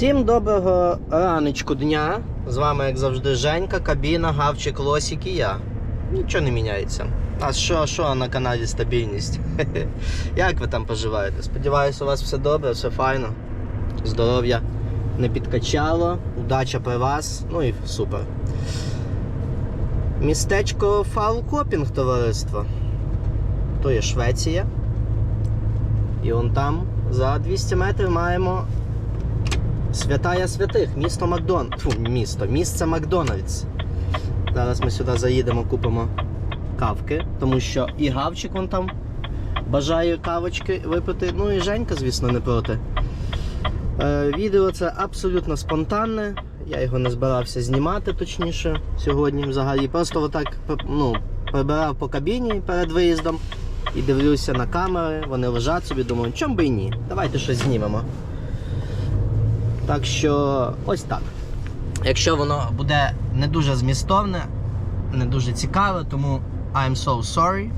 доброго раночку дня. З вами, як завжди, Женька, кабіна, гавчик, лосік і я. Нічого не міняється. А що, що на каналі стабільність? Як ви там поживаєте? Сподіваюся, у вас все добре, все файно. Здоров'я не підкачало, удача при вас, ну і супер. Містечко Фалкопінг, товариство. То є Швеція. І он там за 200 метрів маємо Святая святих, місто Макдон... Фу, місто, місце Макдональдс. Зараз ми сюди заїдемо, купимо кавки, тому що і Гавчик вон там бажає кавочки випити. Ну і Женька, звісно, не проти. Е, відео це абсолютно спонтанне. Я його не збирався знімати, точніше, сьогодні взагалі. Просто отак ну, прибирав по кабіні перед виїздом і дивлюся на камери, вони лежать собі, думаю, чому би і ні. Давайте щось знімемо. Так що ось так. Якщо воно буде не дуже змістовне, не дуже цікаве, тому I'm so sorry.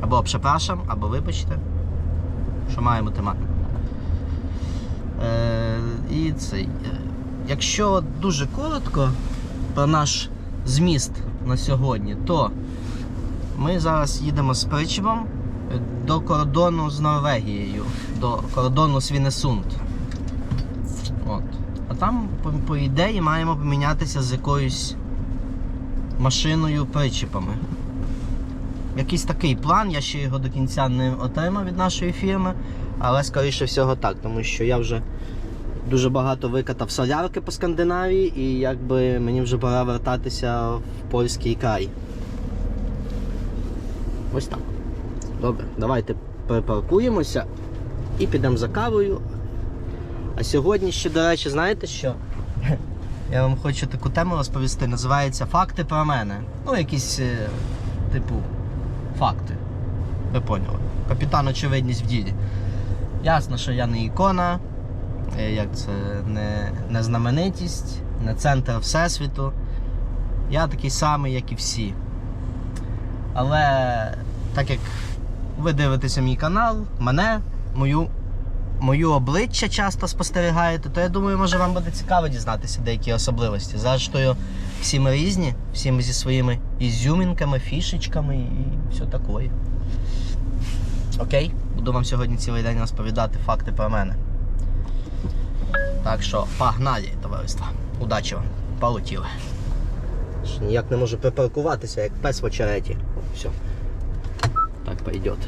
Або прzepraszam, або вибачте, що маємо темати. Е, і цей. е, Якщо дуже коротко про наш зміст на сьогодні, то ми зараз їдемо з Причевом до кордону з Норвегією, до кордону Свінесунд. Там, по, по ідеї, маємо помінятися з якоюсь машиною причепами. Якийсь такий план, я ще його до кінця не отримав від нашої фірми, але скоріше всього так, тому що я вже дуже багато викатав солярки по Скандинавії і якби мені вже пора вертатися в польський край. Ось так. Добре, давайте припаркуємося і підемо за кавою. А сьогодні ще, до речі, знаєте що? Я вам хочу таку тему розповісти. Називається Факти про мене. Ну, якісь, е, типу, факти. Ви поняли. Капітан очевидність в ділі. Ясно, що я не ікона, е, як це не, не знаменитість, не центр Всесвіту. Я такий самий, як і всі. Але так як ви дивитеся мій канал, мене, мою мою обличчя часто спостерігаєте, то я думаю, може вам буде цікаво дізнатися деякі особливості. Зрештою, всі ми різні, всі ми зі своїми ізюмінками, фішечками і все таке. Окей? Буду вам сьогодні цілий день розповідати факти про мене. Так що, погнали, товариство. Удачі вам. Полетіли. Ніяк не можу припаркуватися, як пес в очереті. Все. Так пойдет.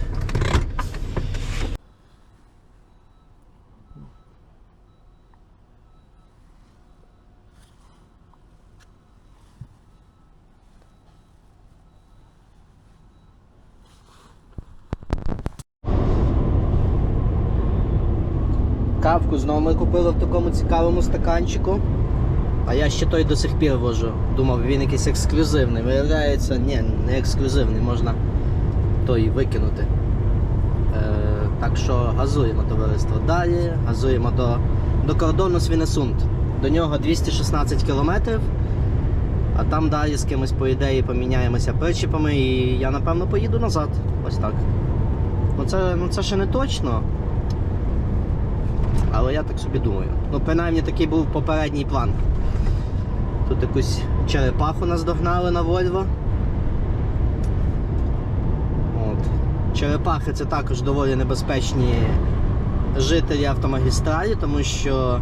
Купили в такому цікавому стаканчику. А я ще той до сих пір вожу. Думав, він якийсь ексклюзивний. Виявляється, ні, не ексклюзивний, можна той викинути. Е, так що газуємо товариство далі, газуємо до, до кордону Свінесунд. До нього 216 кілометрів, а там далі з кимось, по ідеї, поміняємося причіпами і я напевно поїду назад. Ось так. Ну це, ну це ще не точно. Але я так собі думаю. Ну, принаймні такий був попередній план. Тут якусь черепаху наздогнали на Вольво. От. Черепахи це також доволі небезпечні жителі автомагістралі, тому що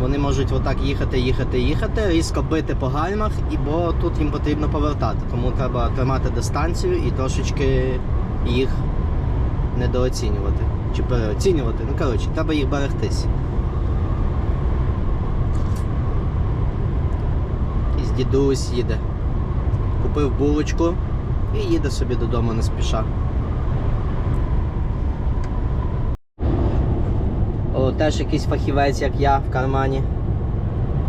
вони можуть отак їхати, їхати, їхати, різко бити по гальмах, і бо тут їм потрібно повертати. Тому треба тримати дистанцію і трошечки їх недооцінювати. Чи переоцінювати. Ну, коротше, треба їх берегтись. Якийсь дідусь їде. Купив булочку і їде собі додому не спіша. О, теж якийсь фахівець, як я в кармані.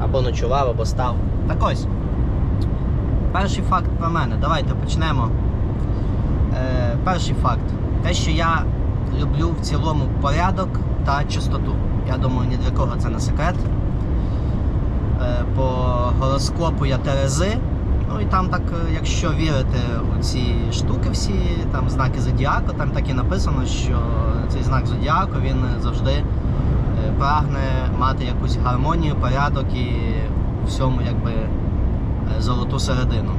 Або ночував, або став. Так ось. Перший факт про мене. Давайте почнемо. Е, перший факт. Те, що я люблю в цілому порядок та чистоту. Я думаю, ні для кого це не секрет. Е, По гороскопу я Терези. Ну і там так, е, якщо вірити у ці штуки всі, там знаки зодіаку, там так і написано, що цей знак зодіаку він завжди е, прагне мати якусь гармонію, порядок і всьому якби золоту середину.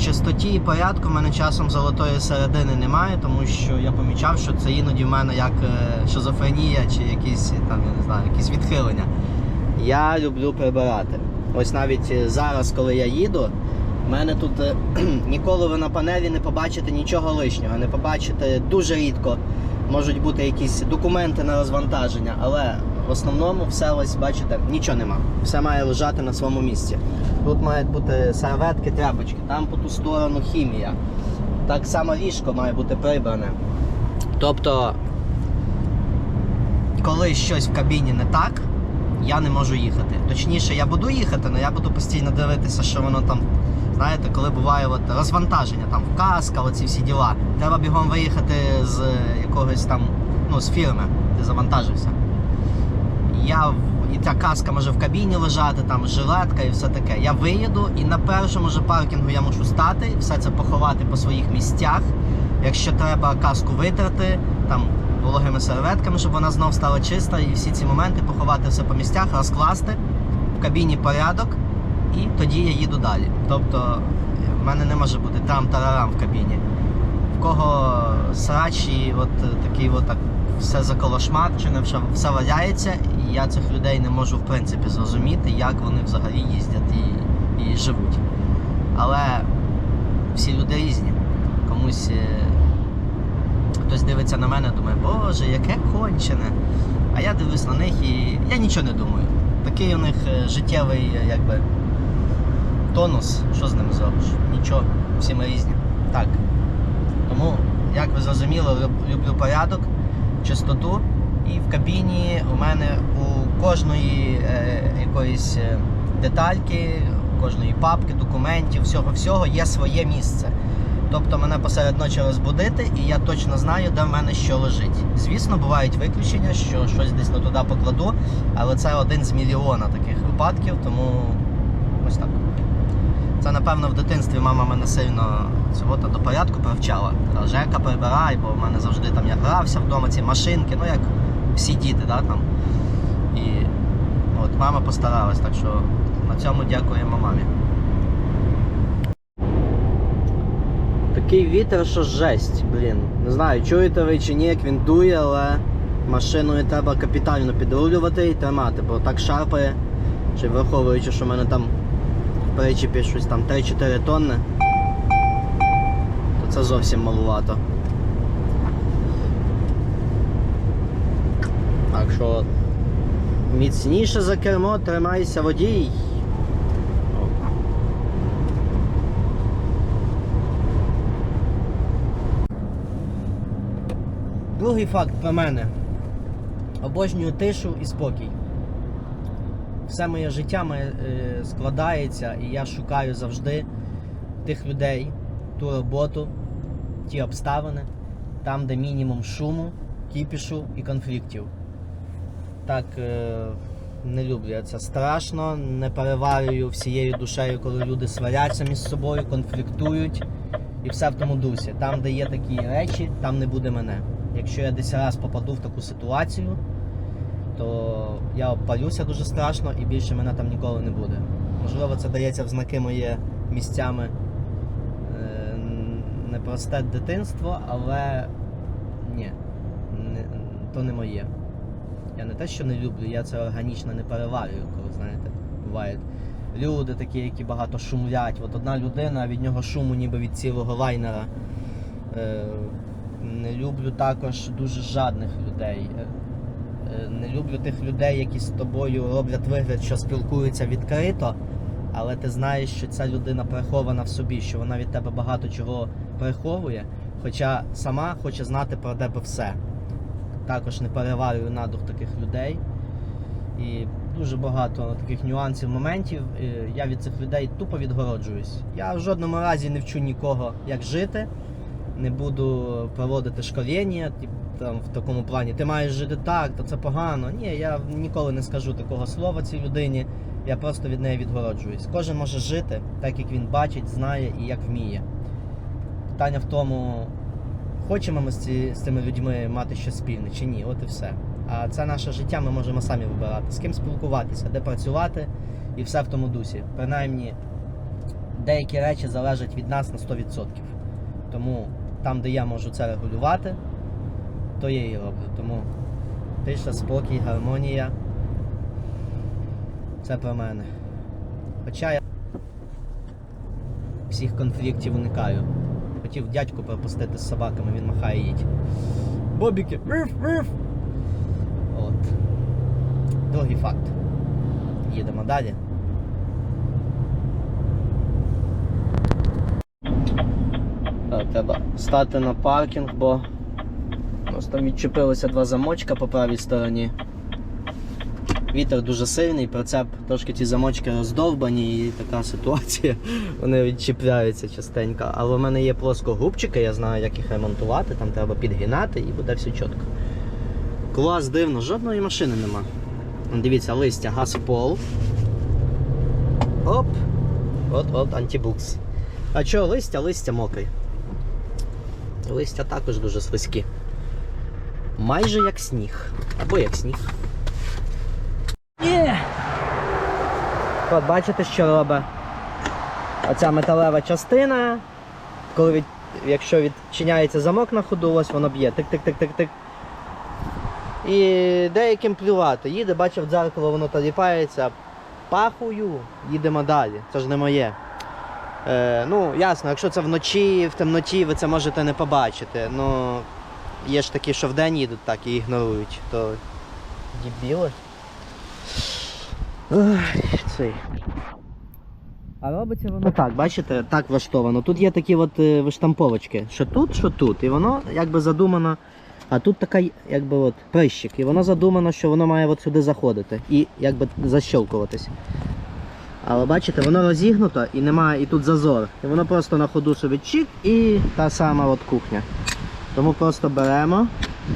Чистоті і порядку в мене часом золотої середини немає, тому що я помічав, що це іноді в мене як е, шизофренія чи якісь там, я не знаю, якісь відхилення. Я люблю прибирати. Ось навіть е, зараз, коли я їду, в мене тут е, ніколи ви на панелі не побачите нічого лишнього, не побачите дуже рідко. Можуть бути якісь документи на розвантаження, але в основному все ось бачите, нічого нема. Все має лежати на своєму місці. Тут мають бути серветки, тряпочки, там по ту сторону хімія. Так само ліжко має бути прибране. Тобто, коли щось в кабіні не так, я не можу їхати. Точніше, я буду їхати, але я буду постійно дивитися, що воно там. Знаєте, коли буває от розвантаження, там каска, оці всі діла. Треба бігом виїхати з якогось там, ну, з фірми, де завантажився. Я і ця каска може в кабіні лежати, там жилетка і все таке. Я виїду і на першому же паркінгу я мушу стати, все це поховати по своїх місцях. Якщо треба каску витрати, там вологими серветками, щоб вона знов стала чиста, і всі ці моменти поховати все по місцях, розкласти в кабіні порядок, і тоді я їду далі. Тобто в мене не може бути там-тарарам в кабіні. В кого срач і от такий от так все заколошматчене, все, все валяється, я цих людей не можу в принципі зрозуміти, як вони взагалі їздять і, і живуть. Але всі люди різні. Комусь е, хтось дивиться на мене, думає, боже, яке кончене. А я дивлюсь на них і я нічого не думаю. Такий у них е, життєвий е, якби, тонус, що з ним зробиш? Нічого, всі ми різні. Так. Тому, як ви зрозуміли, люблю порядок, чистоту. І в кабіні у мене у кожної е, якоїсь е, детальки, кожної папки, документів, всього-всього є своє місце. Тобто мене посеред ночі розбудити, і я точно знаю, де в мене що лежить. Звісно, бувають виключення, що щось десь не туди покладу, але це один з мільйона таких випадків, тому ось так. Це, напевно, в дитинстві мама мене сильно цього до порядку привчала. Жека, прибирай, бо в мене завжди там я грався вдома, ці машинки, ну як всі діти, да, там. І от мама постаралась, так що на цьому дякуємо мамі. Такий вітер, що жесть, блін. Не знаю, чуєте ви чи ні, як він дує, але машиною треба капітально підрулювати і тримати, бо так шарпає. Чи враховуючи, що в мене там в причепі щось там 3-4 тонни, то це зовсім малувато. Так що міцніше за кермо тримайся водій. Другий факт про мене. Обожнюю тишу і спокій. Все моє життя моє, е, складається, і я шукаю завжди тих людей, ту роботу, ті обставини, там, де мінімум шуму, кіпішу і конфліктів. Так е, не люблю я це страшно, не переварюю всією душею, коли люди сваряться між собою, конфліктують і все в тому дусі. Там, де є такі речі, там не буде мене. Якщо я десь раз попаду в таку ситуацію, то я опалюся дуже страшно і більше мене там ніколи не буде. Можливо, це дається в знаки моє місцями е, непросте дитинство, але ні, не, то не моє. Я не те, що не люблю, я це органічно не переварюю, коли знаєте, бувають люди такі, які багато шумлять. От одна людина, від нього шуму ніби від цілого лайнера. Е, не люблю також дуже жадних людей. Е, е, Не люблю тих людей, які з тобою роблять вигляд, що спілкуються відкрито, але ти знаєш, що ця людина прихована в собі, що вона від тебе багато чого приховує, хоча сама хоче знати про тебе все. Також не переварюю надух таких людей. І дуже багато таких нюансів, моментів. Я від цих людей тупо відгороджуюсь. Я в жодному разі не вчу нікого, як жити. Не буду проводити школіння, там в такому плані. Ти маєш жити так, то це погано. Ні, я ніколи не скажу такого слова цій людині. Я просто від неї відгороджуюсь. Кожен може жити так, як він бачить, знає і як вміє. Питання в тому, хочемо ми з, з цими людьми мати щось спільне чи ні. От і все. А це наше життя, ми можемо самі вибирати, з ким спілкуватися, де працювати і все в тому дусі. Принаймні, деякі речі залежать від нас на 100%. Тому там, де я можу це регулювати, то я і роблю. Тому тиша, спокій, гармонія. Це про мене. Хоча я всіх конфліктів уникаю. Хотів дядьку пропустити з собаками, він махає їдь. Бобіки! От. Другий факт. Їдемо далі. Треба стати на паркінг, бо у нас там відчепилося два замочка по правій стороні. Вітер дуже сильний, прицеп трошки ті замочки роздовбані і така ситуація. Вони відчіпляються частенько. Але в мене є плоскогубчики, я знаю, як їх ремонтувати, там треба підгинати і буде все чітко. Клас дивно, жодної машини нема. Дивіться, листя, газ пол. Оп! От-от, антибукс. А чого листя? Листя мокрий. Листя також дуже слизькі. Майже як сніг. Або як сніг. От бачите, що робить оця металева частина. Коли від... якщо відчиняється замок на ходу, ось воно б'є. Тик-тик-тик-тик-тик. І деяким плювати. Їде, бачив дзеркало, воно таліпається. Пахую, їдемо далі. Це ж не моє. Е, ну, ясно, якщо це вночі, в темноті, ви це можете не побачити. Ну, є ж такі, що вдень їдуть так і ігнорують, то дібіли. Цей. А робиться воно так, бачите, так влаштовано. Тут є такі от е, виштамповочки, що тут, що тут. І воно якби задумано. А тут така якби от прищик. І воно задумано, що воно має от сюди заходити і якби защелкуватись. Але бачите, воно розігнуто і немає і тут зазор. І воно просто на ходу собі чик і та сама от кухня. Тому просто беремо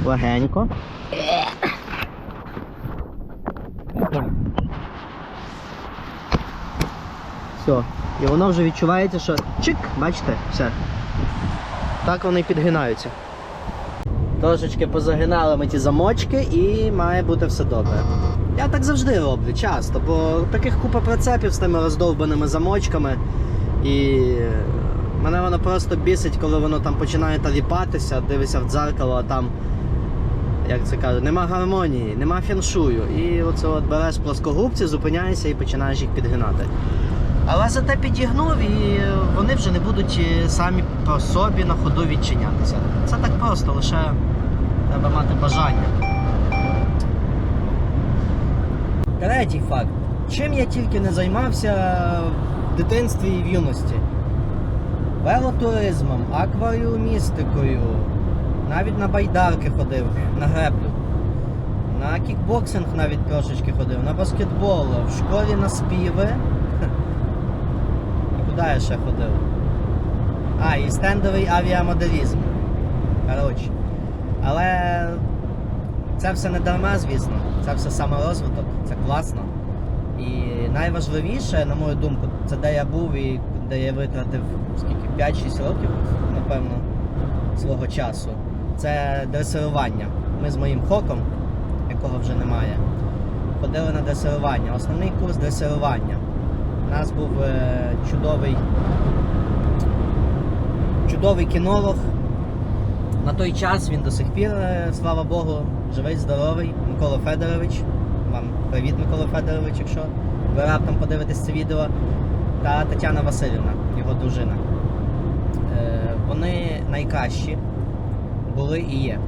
легенько. Все. І воно вже відчувається, що чик, бачите, все. Так вони підгинаються. Трошечки позагинали ми ті замочки і має бути все добре. Я так завжди роблю, часто, бо таких купа прицепів з тими роздовбаними замочками. І мене воно просто бісить, коли воно там починає таліпатися, дивишся в дзеркало, а там, як це кажуть, нема гармонії, нема феншую. І оце от береш плоскогубці, зупиняєшся і починаєш їх підгинати. Але зате підігнув і вони вже не будуть е, самі по собі на ходу відчинятися. Це так просто, лише треба мати бажання. Третій факт. Чим я тільки не займався в дитинстві і в юності? Велотуризмом, акваріумістикою, навіть на байдарки ходив, на греблю. На кікбоксинг навіть трошечки ходив, на баскетбол, в школі на співи. Куди я ще ходив? А, і стендовий авіамоделізм. Коротше. Але це все не дарма, звісно. Це все саморозвиток, це класно. І найважливіше, на мою думку, це де я був і де я витратив скільки 5-6 років, напевно, свого часу. Це дресирування. Ми з моїм хоком, якого вже немає, ходили на дресирування. Основний курс дресирування. У нас був е, чудовий, чудовий кінолог. На той час він до сих пір, е, слава Богу, живий, здоровий. Микола Федорович. Вам привіт, Микола Федорович, якщо ви раптом подивитесь це відео. Та Тетяна Васильівна, його дружина. Е, Вони найкращі були і є.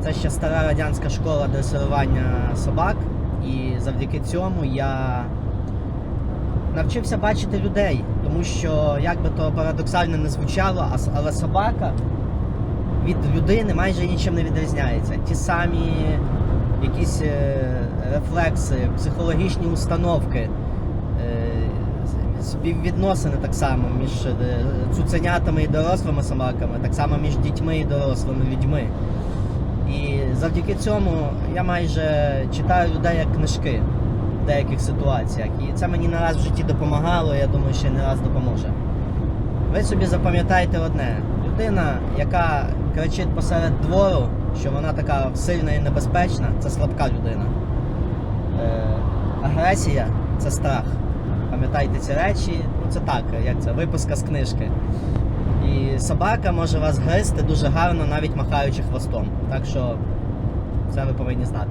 Це ще стара радянська школа дресирування собак, і завдяки цьому я навчився бачити людей, тому що, як би то парадоксально не звучало, але собака від людини майже нічим не відрізняється. Ті самі якісь е, рефлекси, психологічні установки, е, співвідносини так само між е, цуценятами і дорослими собаками, так само між дітьми і дорослими людьми. І завдяки цьому я майже читаю людей як книжки деяких ситуаціях. І це мені не раз в житті допомагало, я думаю, ще не раз допоможе. Ви собі запам'ятайте одне: людина, яка кричить посеред двору, що вона така сильна і небезпечна, це слабка людина. Е, агресія це страх. Пам'ятайте ці речі, ну це так, як це, виписка з книжки. І собака може вас гризти дуже гарно, навіть махаючи хвостом. Так що це ви повинні знати.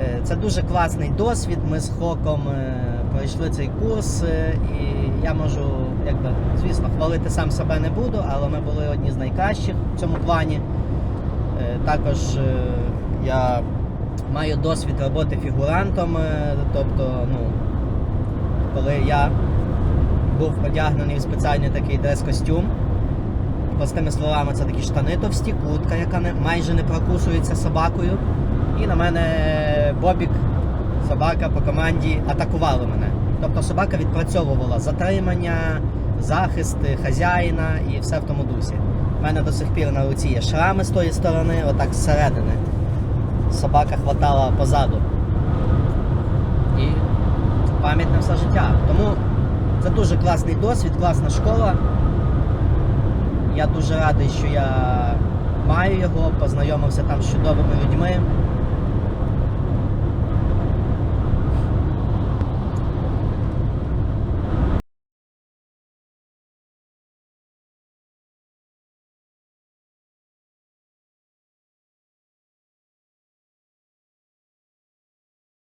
Е, Це дуже класний досвід. Ми з Хоком е, пройшли цей курс, е, і я можу, якби, звісно, хвалити сам себе не буду, але ми були одні з найкращих в цьому плані. Також я маю досвід роботи фігурантом, тобто, ну, коли я був одягнений в спеціальний такий дрес-костюм. Простими словами, це такі штани товсті, куртка, яка не, майже не прокусується собакою. І на мене Бобік, собака по команді, атакувала мене. Тобто собака відпрацьовувала затримання, захист хазяїна і все в тому дусі. У мене до сих пір на руці є шрами з тої сторони, отак зсередини. Собака хватала позаду. І пам'ять на все життя. Тому це дуже класний досвід, класна школа. Я дуже радий, що я маю його, познайомився там з чудовими людьми.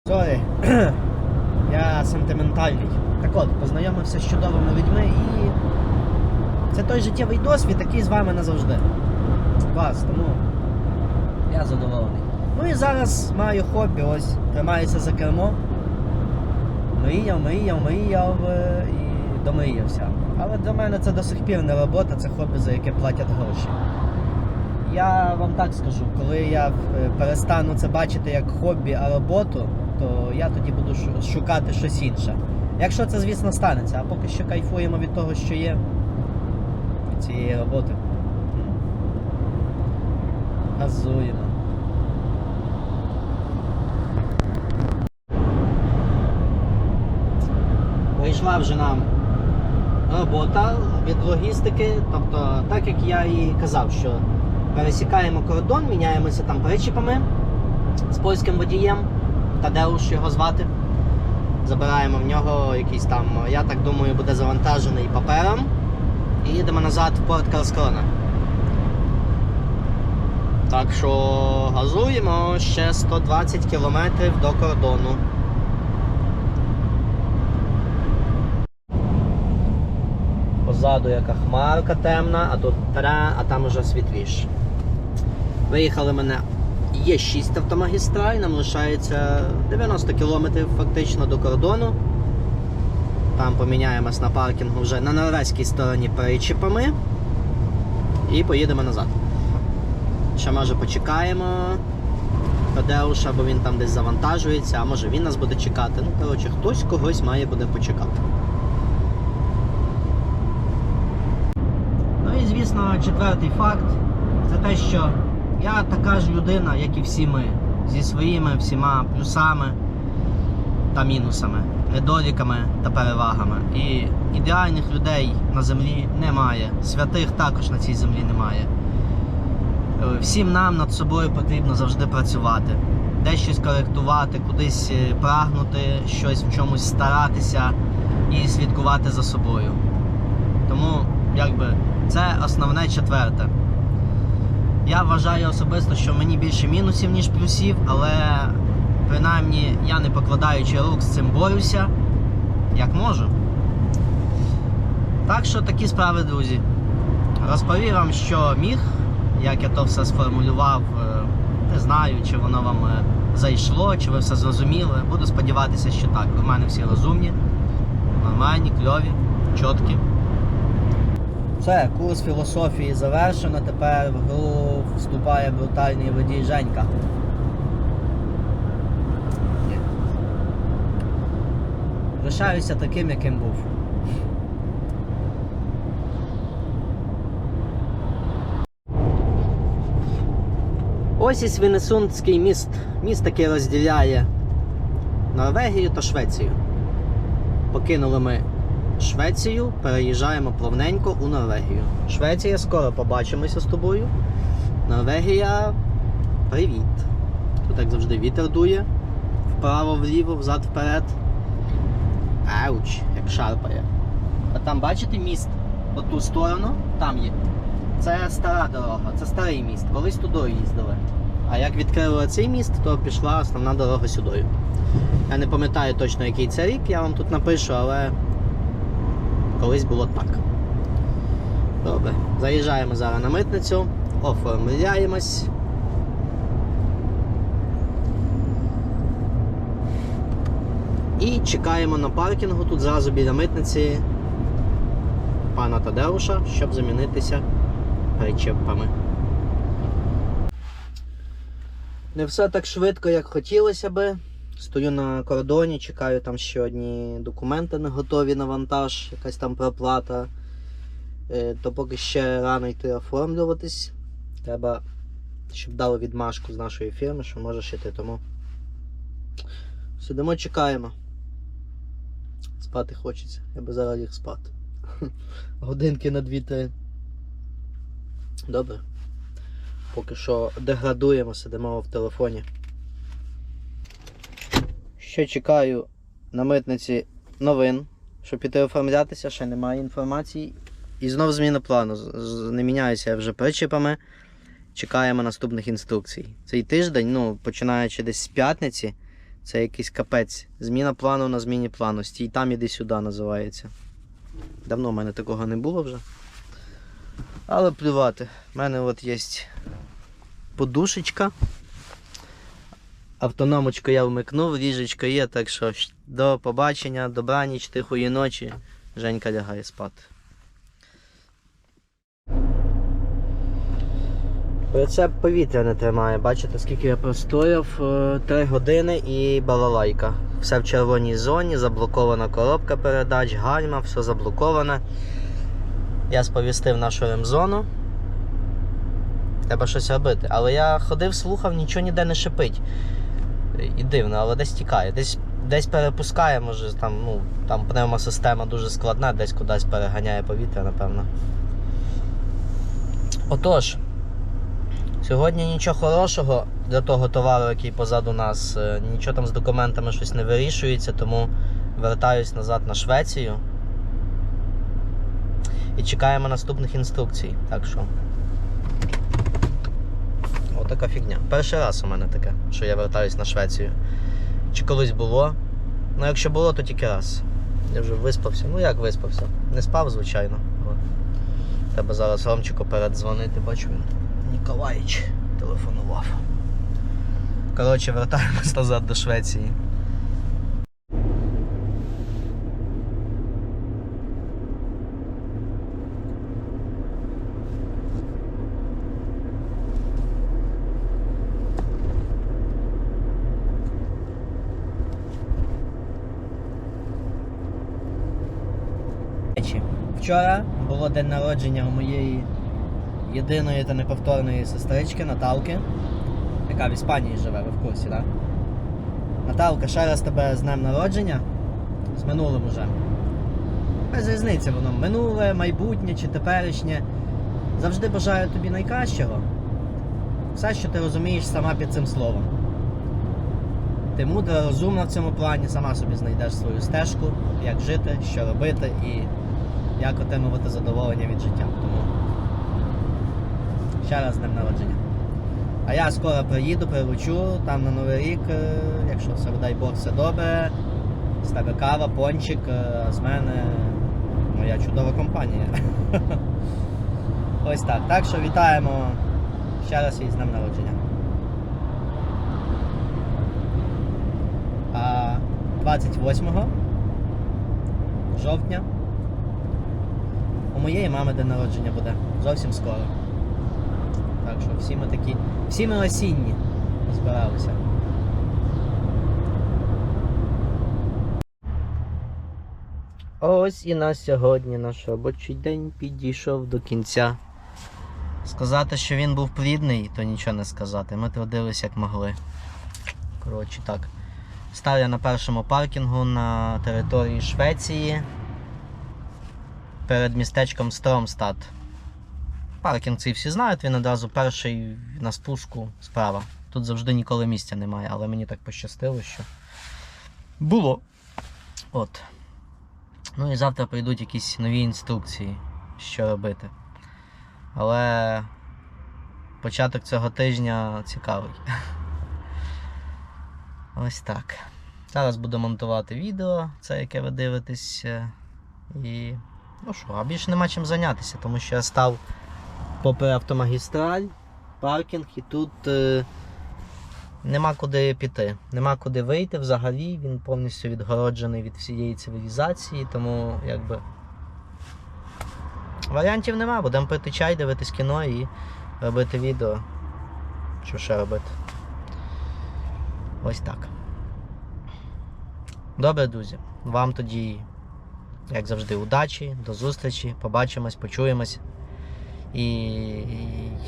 Сорі, я сентиментальний. Так от, познайомився з чудовими людьми і це той життєвий досвід, який з вами назавжди. Клас, тому я задоволений. Ну і зараз маю хобі, ось тримаюся за кермо. Мріяв, мріяв, мріяв і домріявся. Але для мене це до сих пір не робота, це хобі, за яке платять гроші. Я вам так скажу, коли я е, перестану це бачити як хобі, а роботу, то я тоді буду шукати щось інше. Якщо це, звісно, станеться, а поки що кайфуємо від того, що є, від цієї роботи. Газуємо. Вийшла вже нам робота від логістики. Тобто, так як я і казав, що пересікаємо кордон, міняємося там причіпами з польським водієм, Тадеуш його звати. Забираємо в нього якийсь там, я так думаю, буде завантажений папером. І їдемо назад в порт Карскрона. Так що газуємо ще 120 кілометрів до кордону. Позаду яка хмарка темна, а тут тра, а там уже світліше. Виїхали мене. Є 6 автомагістраль, нам лишається 90 кілометрів фактично до кордону. Там поміняємось на паркінгу вже на норвезькій стороні причіпами. І поїдемо назад. Ще може почекаємо Тадеуша, бо він там десь завантажується, а може він нас буде чекати. Ну, коротше, хтось когось має буде почекати. Ну і звісно, четвертий факт це те, що я така ж людина, як і всі ми, зі своїми всіма плюсами та мінусами, недоліками та перевагами. І ідеальних людей на землі немає. Святих також на цій землі немає. Е, Всім нам над собою потрібно завжди працювати, десь щось коректувати, кудись е, прагнути, щось в чомусь старатися і слідкувати за собою. Тому, якби, це основне четверте. Я вважаю особисто, що мені більше мінусів, ніж плюсів, але принаймні я не покладаючи рук з цим борюся, як можу. Так що такі справи, друзі. Розповів вам, що міг, як я то все сформулював. е, Не знаю, чи воно вам е, зайшло, чи ви все зрозуміли. Буду сподіватися, що так. В мене всі розумні, нормальні, кльові, чіткі. Все, курс філософії завершено. Тепер в гру вступає брутальний водій Женька. Лишаюся таким, яким був. Ось і Свінесундський міст. Міст, який розділяє Норвегію та Швецію. Покинули ми Швецію, переїжджаємо плавненько у Норвегію. Швеція, скоро побачимося з тобою. Норвегія Привіт. Тут як завжди вітер дує. Вправо, вліво, взад, вперед. Ауч, як шарпає. А там бачите міст? От ту сторону, там є. Це стара дорога, це старий міст. Колись туди їздили. А як відкрили цей міст, то пішла основна дорога сюди. Я не пам'ятаю точно, який це рік, я вам тут напишу, але колись було так. Добре, заїжджаємо зараз на митницю, оформляємось. І чекаємо на паркінгу тут зразу біля митниці пана Тадеуша, щоб замінитися причепами. Не все так швидко, як хотілося би. Стою на кордоні, чекаю там ще одні документи не готові на вантаж, якась там проплата. Е, То поки ще рано йти оформлюватись. Треба, щоб дали відмашку з нашої фірми, що можеш йти. Тому сидимо, чекаємо. Спати хочеться. Я би зараз ліг спати. Годинки на 2-3. Добре. Поки що деградуємо, сидимо в телефоні. Ще чекаю на митниці новин, щоб піти оформлятися, ще немає інформації. І знов зміна плану. Не міняюся вже причіпами. Чекаємо наступних інструкцій. Цей тиждень, ну, починаючи десь з п'ятниці, це якийсь капець. Зміна плану на зміні плану. Стій там, іди сюди називається. Давно в мене такого не було вже. Але плювати. У мене от є подушечка. Автономочку я вмикнув, ліжечко є, так що до побачення, добраніч, тихої ночі. Женька лягає спати. Прицеп повітря не тримає. Бачите, скільки я простояв? 3 години і балалайка. Все в червоній зоні, заблокована коробка передач, гальма, все заблоковане. Я сповістив нашу ремзону. Треба щось робити. Але я ходив, слухав, нічого ніде не шипить. І дивно, але десь тікає. Десь, десь перепускає, може там, ну, там пневмосистема дуже складна, десь кудись переганяє повітря, напевно. Отож, сьогодні нічого хорошого для того товару, який позаду нас, е, нічого там з документами щось не вирішується, тому вертаюсь назад на Швецію. І чекаємо наступних інструкцій. Так що. Отака фігня. Перший раз у мене таке, що я вертаюсь на Швецію. Чи колись було? Ну, якщо було, то тільки раз. Я вже виспався. Ну як виспався? Не спав, звичайно. Треба зараз Ромчику передзвонити, бачу він. Ніколаїч телефонував. Коротше, вертаємось назад до Швеції. Речі, Вчора було день народження у моєї єдиної та неповторної сестрички Наталки, яка в Іспанії живе, ви в курсі, так? Наталка, ще раз тебе з днем народження. З минулим уже. Без різниці воно минуле, майбутнє чи теперішнє. Завжди бажаю тобі найкращого. Все, що ти розумієш сама під цим словом. Ти мудра, розумна в цьому плані, сама собі знайдеш свою стежку, як жити, що робити і як отримувати задоволення від життя. Тому ще раз з днем народження. А я скоро приїду, приручу там на Новий рік, е, якщо все дай Бог все добре. З тебе кава, пончик, е, а з мене моя чудова компанія. Ось так. Так що вітаємо ще раз і з днем народження. А 28 жовтня у моєї мами день народження буде зовсім скоро. Так що всі ми такі, всі ми осінні збиралися. Ось і на сьогодні наш робочий день підійшов до кінця. Сказати, що він був плідний, то нічого не сказати. Ми трудилися як могли. Коротше так. Став я на першому паркінгу на території Швеції перед містечком Стромстад. Паркінг цей всі знають, він одразу перший на спуску справа. тут завжди ніколи місця немає, але мені так пощастило, що було. От. Ну і завтра прийдуть якісь нові інструкції, що робити. Але початок цього тижня цікавий. Ось так. Зараз буду монтувати відео, це яке ви дивитесь. е, І. Ну що, а більше нема чим зайнятися, тому що я став попри автомагістраль, паркінг, і тут е, нема куди піти, нема куди вийти взагалі. Він повністю відгороджений від всієї цивілізації, тому якби. Варіантів нема, будемо пити чай, дивитись кіно і робити відео. Що ще робити? Ось так. Добре, друзі. Вам тоді, як завжди, удачі, до зустрічі, побачимось, почуємось. І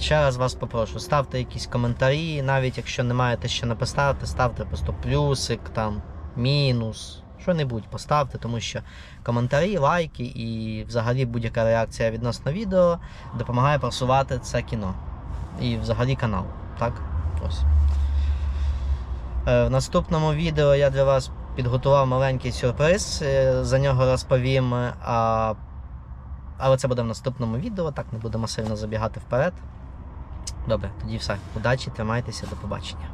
ще раз вас попрошу, ставте якісь коментарі, навіть якщо не маєте що не поставити, ставте просто плюсик, там, мінус, що-небудь поставте, тому що коментарі, лайки і взагалі будь-яка реакція відносно відео допомагає просувати це кіно. І взагалі канал. Так? Ось. Е, В наступному відео я для вас підготував маленький сюрприз, е, за нього розповім. е, А... Але це буде в наступному відео, так не будемо сильно забігати вперед. Добре, тоді все. Удачі, тримайтеся, до побачення.